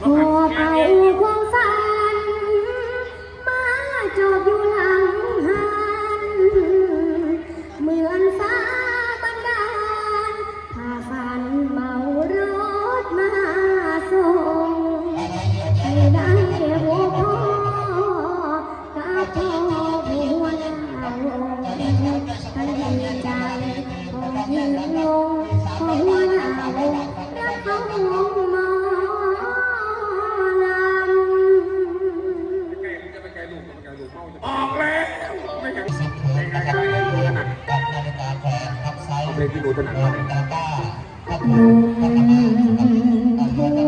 หัวไปความฝันมาจอดอยู่ เพลงที่หนูถนัดมากเ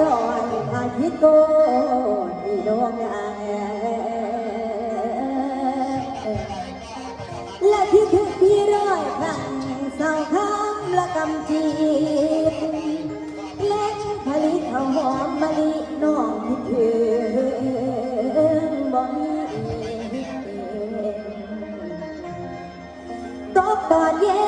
ร้อนอาทิตย์โกที่ดวงและที่ถึงที่ร้อยพันเสาวข้างละกำจีบเล่นผลิตข้าวหอมมะลิน้องที่ถือบ่มีตกตอนเย็น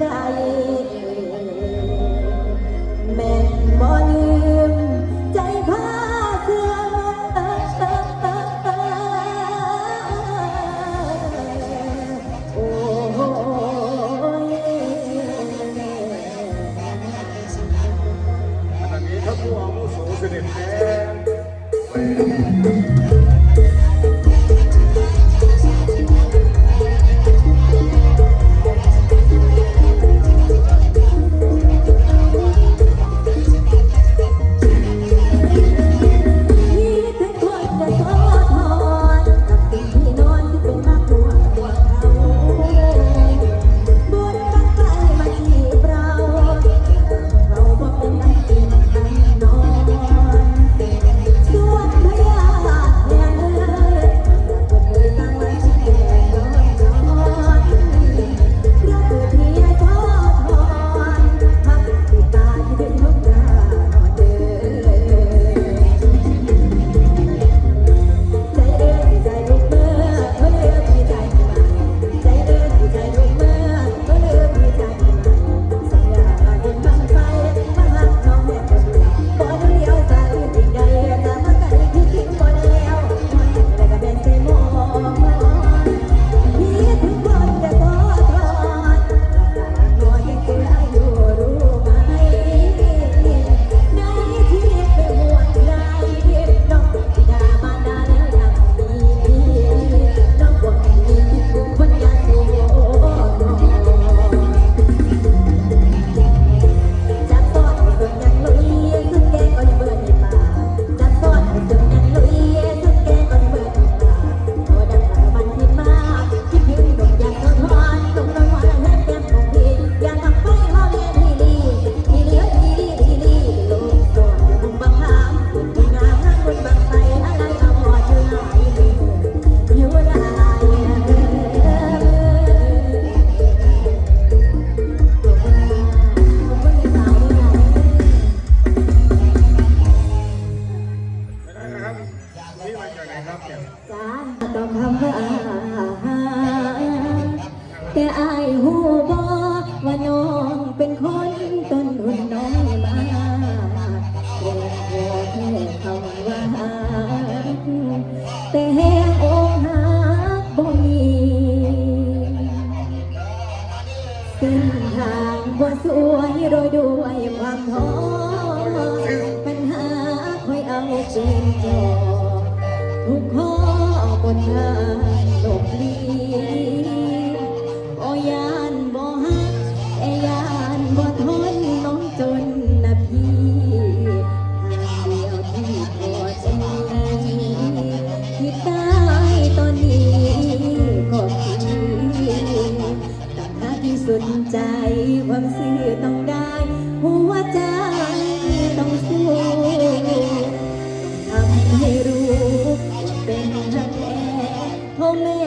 ใดแม่นบ่มใจพาเสื่อมโอ้ยขณะนี้ท่ แต่แหงองหักบ่มีเส้นทางบ่สวยโดยด้วยความท้อปัญหาคอยเอาเชิญจอทุกข้อบนทาง ความซื่อต้องได้ หัวใจต้องสู้ทำให้รู้เป็นรักแท้พ่อแม่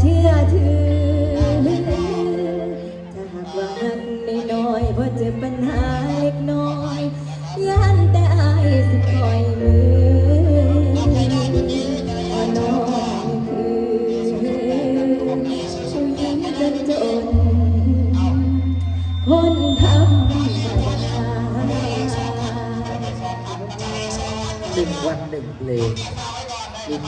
เชื่อถือ ถ้าหากว่ารักน้อยๆเพราะเจอปัญหาเล็กน้อยยันแต่อายสิคอยมือ วันหนึ่งเพลงมีโจทย์